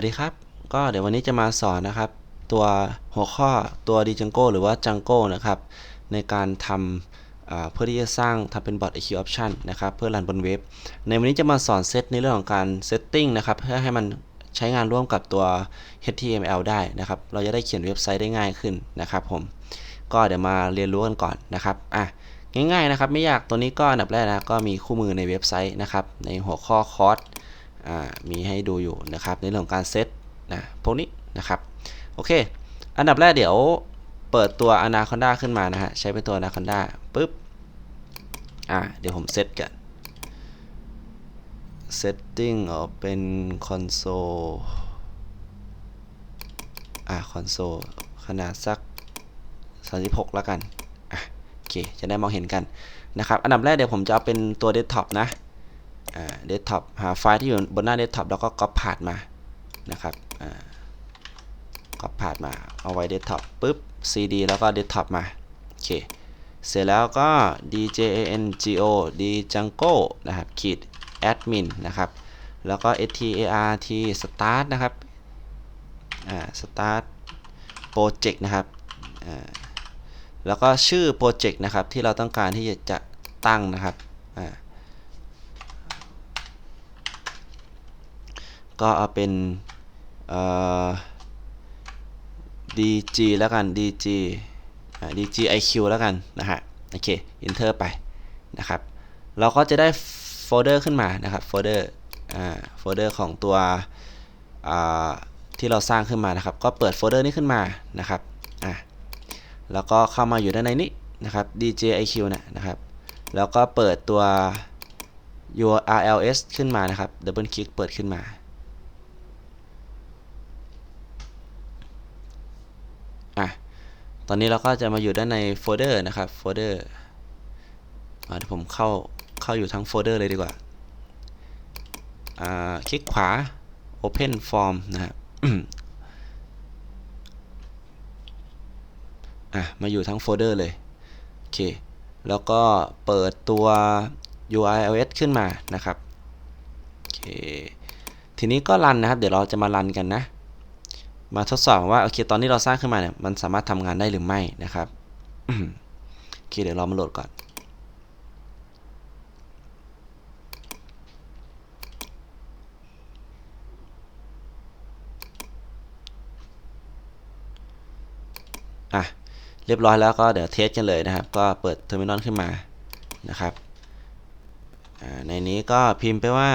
สวัสดีครับก็เดี๋ยววันนี้จะมาสอนนะครับ ตัวหัวข้อตัว Django หรือว่า Django นะครับ ในการทำเพื่อที่จะสร้างทำเป็นบอท EQ option นะครับเพื่อรันบนเว็บ ในวันนี้จะมาสอนเซตในเรื่องของการ setting นะครับเพื่อให้มันใช้งานร่วมกับตัว HTML ได้นะครับ เราจะได้เขียนเว็บไซต์ได้ง่ายขึ้นนะครับผมก็เดี๋ยวมาเรียนรู้กันก่อนนะครับอะง่ายๆนะครับไม่ยากตัวนี้ก็อันดับแรกนะก็มีคู่มือในเว็บไซต์นะครับในหัวข้อคอร์ส มีให้ดูอยู่นะครับในเรื่องของการเซตนะพวกนี้นะครับโอเค อันดับแรกเดี๋ยวเปิดตัว Anaconda ขึ้นมานะฮะใช้เป็นตัว Anaconda ปุ๊บอ่าเดี๋ยวผมเซตกัน setting ออกเป็น console อ่า console ขนาดสัก 36 แล้วกันอะโอเค จะได้มองเห็นกันนะครับ อันดับแรกเดี๋ยวผมจะเอาเป็นตัว desktop นะ อ่า desktop หาไฟล์ที่อยู่บนหน้า desktop แล้วก็ copy ผ่านมานะครับอ่า copy ผ่านมาเอาไว้ desktop ปุ๊บ cd แล้วก็ desktop มาโอเคเสร็จแล้วก็ django django นะครับขีด admin นะครับ แล้วก็ start start นะครับ อ่า start project นะครับ อ่า แล้วก็ชื่อโปรเจกต์นะครับที่เราต้องการที่จะตั้งนะครับ อ่า ก็เอาเป็นเอ่อ dg แล้วกัน dg dg iq แล้วกันนะฮะโอเค enter ไปนะครับ เราก็จะได้โฟลเดอร์ขึ้นมานะครับโฟลเดอร์อ่าโฟลเดอร์ของตัวอ่าที่เราสร้างขึ้นมานะครับ ก็เปิดโฟลเดอร์นี้ขึ้นมานะครับอ่าแล้วก็เข้ามาอยู่ด้านในนี้นะครับ dj iq นะนะครับ แล้วก็เปิดตัว urls ขึ้นมานะครับดับเบิลคลิกเปิดขึ้นมา อะ ตอนนี้เราก็จะมาอยู่ด้านในโฟลเดอร์นะครับโฟลเดอร์เดี๋ยวผมเข้าเข้าอยู่ทั้งโฟลเดอร์เลยดีกว่าคลิกขวา open form นะครับอะมาอยู่ทั้งโฟลเดอร์เลยโอเคแล้วก็เปิดตัว urls ขึ้นมานะครับโอเคทีนี้ก็รันนะครับ เดี๋ยวเราจะมารันกันนะ มาทดสอบว่าโอเคตอนนี้เราสร้างขึ้นมาเนี่ยมันสามารถทำงานได้หรือไม่นะครับโอเคเดี๋ยวเรามาโหลดก่อนอะเรียบร้อยแล้วก็เดี๋ยวเทสกันเลยนะครับ ก็เปิดเทอร์มินอลขึ้นมานะครับในนี้ก็พิมพ์ไปว่า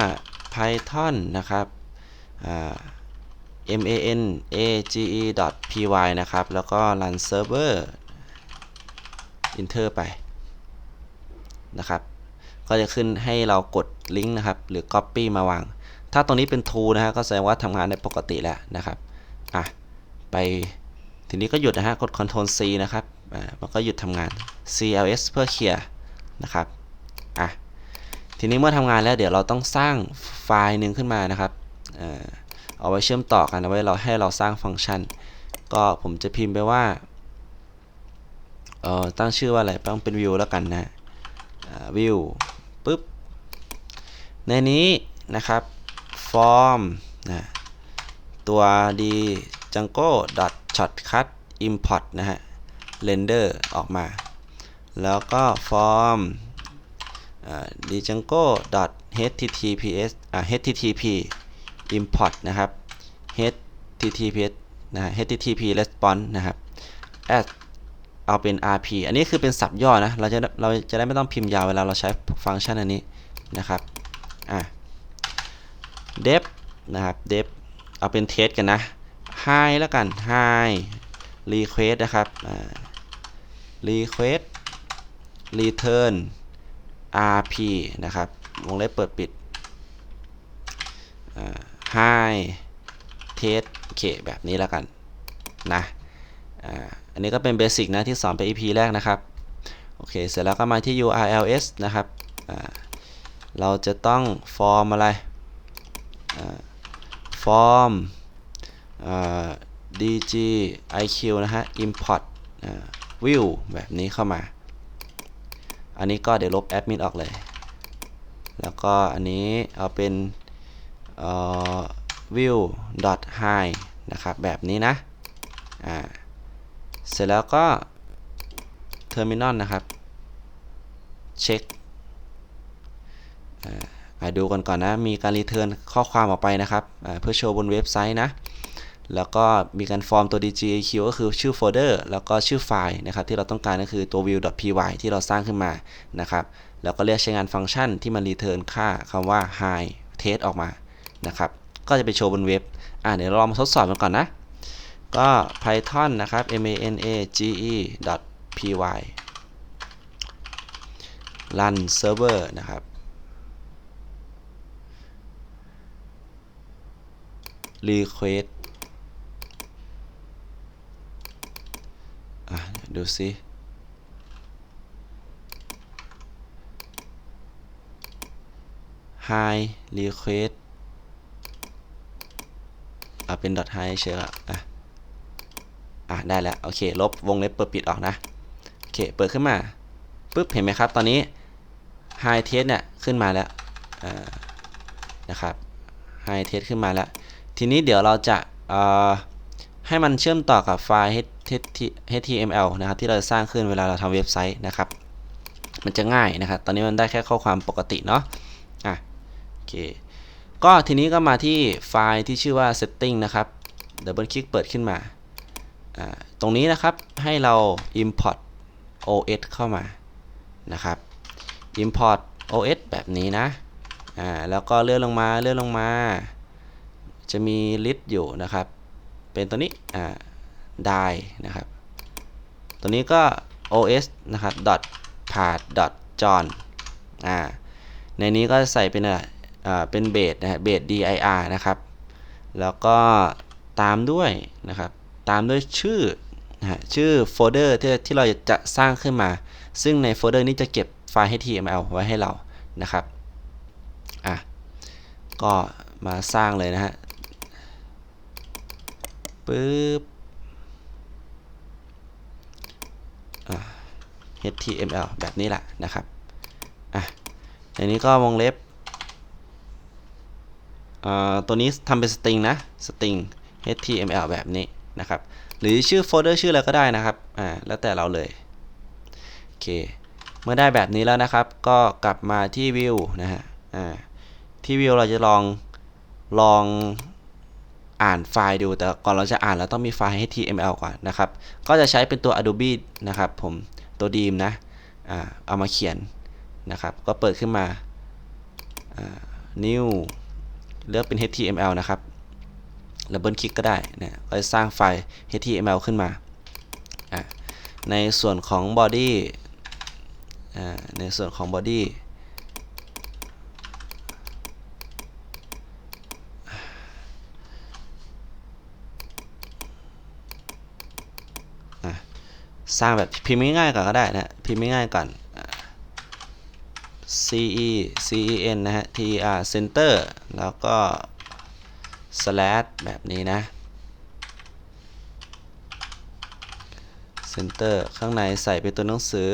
python นะครับ m a n a g e p y นะครับ แล้วก็ run server enter ไปนะครับ ก็จะขึ้นให้เรากดลิงก์นะครับ หรือ copy มาวาง ถ้าตรงนี้เป็น true นะฮะ ก็แสดงว่าทำงานได้ปกติแล้วนะครับ อะ ไปทีนี้ก็หยุดนะฮะ กด Ctrl C นะครับ อ่า มันก็หยุดทำงาน CLS เพื่อเคลียร์นะครับ อะ ทีนี้เมื่อทำงานแล้วเดี๋ยวเราต้องสร้างไฟล์หนึ่งขึ้นมานะครับ อ่า เอาไว้เชื่อมต่อกันเอาไว้เราให้เราสร้างฟังก์ชัน ก็ผมจะพิมพ์ไปว่าเอ่อตั้งชื่อว่าอะไรต้องเป็น view แล้วกันนะ view ปุ๊บในนี้นะครับ form นะตัว d django shortcut import นะฮะ render ออกมา แล้วก็ form django https http import นะครับ https นะ http response นะครับ add เอาเป็น rp อันนี้คือเป็นศัพท์ย่อนะ เราจะเราจะได้ไม่ต้องพิมพ์ยาวเวลาเราใช้ฟังก์ชันอันนี้นะครับ อะ def นะครับ def เอาเป็น test กันนะ hi แล้วกัน hi request นะครับ request return rp นะครับ วงเล็บเปิดปิด hi test โอเคแบบนี้แล้วกันนะอันนี้ก็เป็นเบสิกนะที่สอนไป EP แรกนะครับ โอเค เสร็จแล้วก็มาที่ urls นะครับเราจะต้อง form อะไร form dg iq นะฮะ import view แบบนี้เข้ามา อันนี้ก็เดี๋ยวลบแอดมินออกเลย แล้วก็อันนี้เอาเป็น view dot high นะครับ แบบนี้นะ อ่า เสร็จแล้วก็ terminal นะครับ เช็คอ่าดูกันก่อนนะ มีการรีเทิร์นข้อความออกไปนะครับ เพื่อโชว์บนเว็บไซต์นะ แล้วก็มีการฟอร์มตัว DGAQ ก็คือชื่อโฟลเดอร์แล้วก็ชื่อไฟล์นะครับ ที่เราต้องการก็คือตัว view.py ที่เราสร้างขึ้นมานะครับ แล้วก็เรียกใช้งานฟังก์ชันที่มันรีเทิร์นค่าคำว่า high test ออกมา นะครับ ก็จะไปโชว์บนเว็บ อ่าเดี๋ยวเราลองมาทดสอบกันก่อนนะ ก็ python นะครับ manage py run server นะครับ request อะดูซิ high request อะเป็น dot high เฉยๆอะอะได้แล้วโอเค ลบวงเล็บเปิดปิดออกนะโอเคเปิดขึ้นมาปุ๊บเห็นไหมครับ ตอนนี้ high test เนี่ยขึ้นมาแล้วนะครับ high test ขึ้นมาแล้ว ทีนี้เดี๋ยวเราจะให้มันเชื่อมต่อกับไฟล์ HTML นะครับที่เราสร้างขึ้นเวลาเราทำเว็บไซต์นะครับ มันจะง่ายนะครับ ตอนนี้มันได้แค่ข้อความปกติเนาะอะโอเค ก็ทีนี้ก็มาที่ไฟล์ที่ชื่อว่า setting นะครับดับเบิลคลิกเปิดขึ้นมาตรงนี้นะครับให้เรา import OS เข้ามานะครับ import OS แบบนี้นะอ่าแล้วก็เลื่อนลงมาเลื่อนลงมา จะมี list อยู่นะครับ เป็นตัวนี้อ่าได้นะครับ ตัวนี้ก็ os นะครับ dot path dot john อ่าในนี้ก็ใส่เป็นอะไร เป็นเบสนะฮะเบส dir นะครับ แล้วก็ตามด้วยนะครับ ตามด้วยชื่อนะฮะชื่อโฟลเดอร์ที่ที่เราจะสร้างขึ้นมา ซึ่งในโฟลเดอร์นี้จะเก็บไฟล์ html ไว้ให้เรานะครับอะก็มาสร้างเลยนะฮะปึ๊บ html แบบนี้แหละนะครับอะในนี้ก็วงเล็บ ตัวนี้ทำเป็นสตริงนะสตริง html แบบนี้นะครับ หรือชื่อโฟลเดอร์ชื่ออะไรก็ได้นะครับอ่าแล้วแต่เราเลยโอเคเมื่อได้แบบนี้แล้วนะครับ ก็กลับมาที่วิวนะฮะอ่าที่วิวเราจะลองลองอ่านไฟล์ดูแต่ก่อนเราจะอ่านเราต้องมีไฟล์ html ก่อนนะครับ ก็จะใช้เป็นตัว adobe นะครับ ผมตัวดีมนะอ่าเอามาเขียนนะครับ ก็เปิดขึ้นมา new เลือกเป็น html นะครับแล้วเบิลคลิกก็ได้นะก็จะสร้างไฟล์ html ขึ้นมา ในส่วนของ body ในส่วนของ body สร้างแบบพิมพ์ง่ายๆก่อนก็ได้นะ พิมพ์ง่ายๆก่อน c e c e n นะฮะ tr center แล้วก็ slash แบบนี้นะ center ข้างในใส่เป็นตัวหนังสือ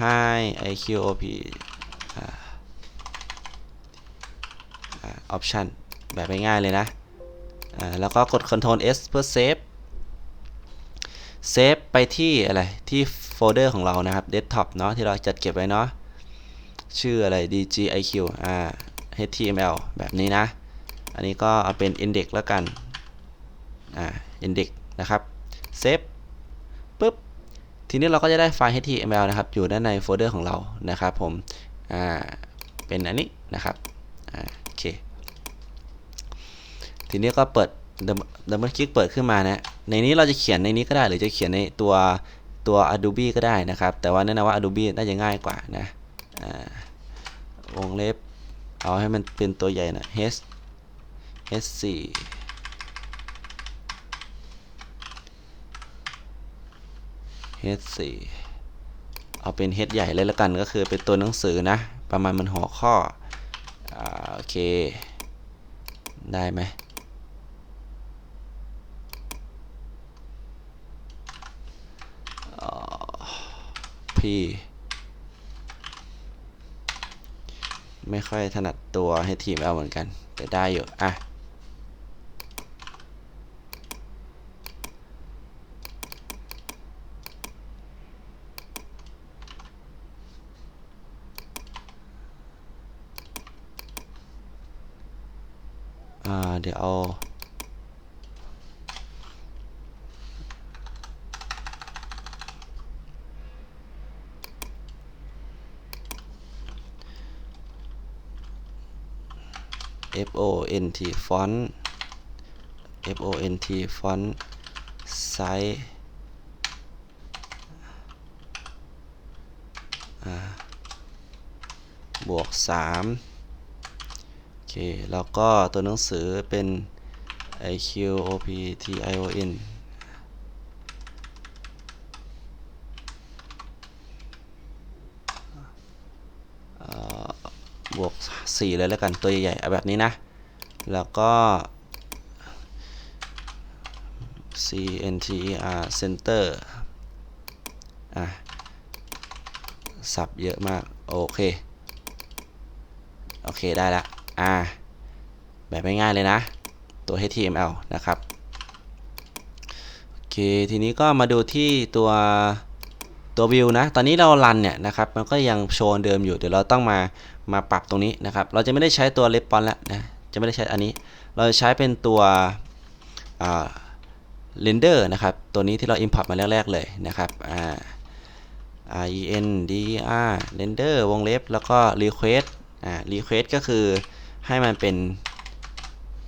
hi iqop option แบบง่ายๆเลยนะแล้วก็กด Ctrl S เพื่อเซฟเซฟไปที่อะไรที่โฟลเดอร์ของเรานะครับ desktop เนาะที่เราจัดเก็บไว้เนาะ ชื่ออะไร dgiq อ่า html แบบนี้นะ อันนี้ก็เอาเป็น index แล้วกัน อ่า index นะครับ เซฟปุ๊บ ทีนี้เราก็จะได้ไฟล์ html นะครับ อยู่ด้านในโฟลเดอร์ของเรา นะครับผม อ่า เป็นอันนี้นะครับ อ่า โอเค ทีนี้ก็เปิดดับเบิลคลิกเปิดขึ้นมานะ ในนี้เราจะเขียนในนี้ก็ได้ หรือจะเขียนในตัวตัว Adobe ก็ได้นะครับ แต่ว่าแนะนำว่า Adobe น่าจะง่ายกว่านะ วงเล็บ เอาให้มันเป็นตัวใหญ่นะ h h4 h4 เอาเป็น h ใหญ่เลยล้วกันก็คือเป็นตัวหนังสือนะ ประมาณมันหัวข้อโอเค ได้ไหม p ไม่ค่อยถนัดตัวให้ทีมเอาเหมือนกัน แต่ได้อยู่ อะอ่าเดี๋ยวเอา F O N T font F O N T font size บวกสามโอเค แล้วก็ตัวหนังสือเป็น i q o p t i o n วก 4 เลยแล้วกันตัวใหญ่ๆเอาแบบนี้นะ แล้วก็ center center อะสับเยอะมาก โอเค โอเคได้ละอ่าแบบง่ายๆเลยนะ ตัว HTML นะครับ โอเค ทีนี้ก็มาดูที่ตัว ตัววิวนะ ตอนนี้เรารันเนี่ยนะครับ มันก็ยังโชว์เดิมอยู่ เดี๋ยวเราต้องมา มาปรับตรงนี้นะครับ เราจะไม่ได้ใช้ตัว response แล้วนะ จะไม่ได้ใช้อันนี้ เราจะใช้เป็นตัวเรนเดอร์นะครับ ตัวนี้ที่เรา import มาแรกๆเลยนะครับอ่า r e n d r render วงเล็บ แล้วก็ request อ่า request ก็คือให้มันเป็น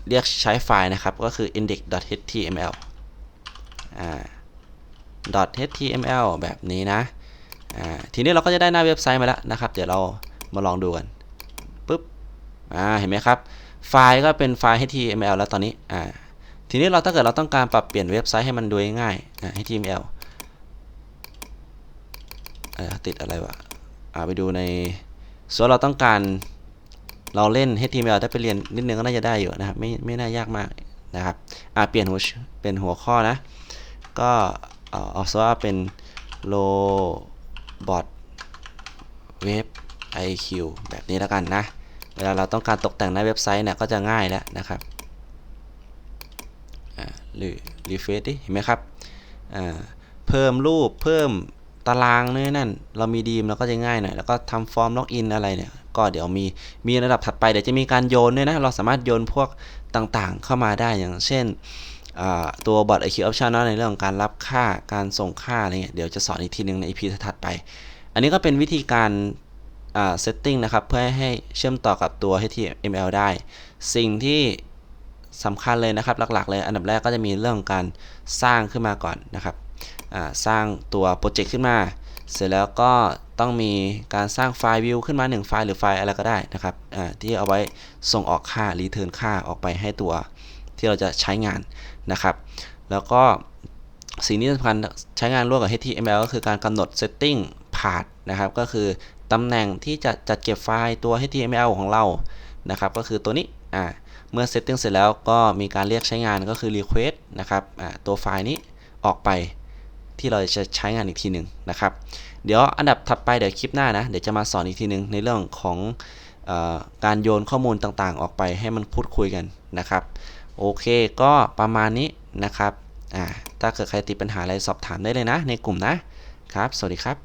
เรียกใช้ไฟล์นะครับ ก็คือ index.html อ่า .html แบบนี้นะทีนี้เราก็จะได้หน้าเว็บไซต์มาแล้วนะครับ เดี๋ยวเรามาลองดูกันปุ๊บเห็นไหมครับ ไฟล์ก็เป็นไฟล์ html แล้วตอนนี้ทีนี้เราถ้าเกิดเราต้องการปรับเปลี่ยนเว็บไซต์ให้มันดูง่ายๆ html ติดอะไรวะไปดูในส่วนเราต้องการเราเล่น html ได้ไปเรียนนิดนึงก็น่าจะได้อยู่นะครับไม่ไม่น่ายากมากนะครับอ่าเปลี่ยนหัวเป็นหัวข้อนะ ก็ เอาซะว่าเป็น robot web iq แบบนี้แล้วกันนะ เวลาเราต้องการตกแต่งหน้าเว็บไซต์เนี่ยก็จะง่ายแล้วนะครับหรือ refresh ดิเห็นไหมครับเพิ่มรูปเพิ่มตารางนี่นั่น เรามีดีมเราก็จะง่ายหน่อยแล้วก็ทำฟอร์มล็อกอินอะไรเนี่ย ก็เดี๋ยวมีมีระดับถัดไปเดี๋ยวจะมีการโยนด้วยนะ เราสามารถโยนพวกต่างๆเข้ามาได้อย่างเช่น ตัวบอท IQ Option ในเรื่องของการรับค่าการส่งค่าอะไรเงี้ยเดี๋ยวจะสอนอีกทีหนึ่งใน EP ถัดไป อันนี้ก็เป็นวิธีการเซตติ้งนะครับ เพื่อให้เชื่อมต่อกับตัว HTML ได้ สิ่งที่สำคัญเลยนะครับหลักๆ เลยอันดับแรกก็จะมีเรื่องของการสร้างขึ้นมาก่อนนะครับสร้างตัวโปรเจกต์ขึ้นมา เสร็จแล้วก็ต้องมีการสร้างไฟล์วิวขึ้นมา 1 ไฟล์หรือไฟล์อะไรก็ได้นะครับที่เอาไว้ส่งออกค่ารีเทิร์นค่าออกไปให้ตัว ที่เราจะใช้งานนะครับ แล้วก็สิ่งที่สำคัญใช้งานร่วมกับ HTML ก็คือการกำหนด setting path นะครับ ก็คือตำแหน่งที่จะจัดเก็บไฟล์ตัว HTML ของเรา นะครับ ก็คือตัวนี้ อ่า เมื่อ setting เสร็จแล้วก็มีการเรียกใช้งานก็คือ request นะครับ อ่า ตัวไฟล์นี้ออกไปที่เราจะใช้งานอีกทีหนึ่งนะครับ เดี๋ยวอันดับถัดไปเดี๋ยวคลิปหน้านะ เดี๋ยวจะมาสอนอีกทีหนึ่งในเรื่องของอการโยนข้อมูลต่างๆ ออกไปให้มันพูดคุยกันนะครับ โอเคก็ประมาณนี้นะครับอ่าถ้าเกิดใครติดปัญหาอะไรสอบถามได้เลยนะ ในกลุ่มนะครับ สวัสดีครับ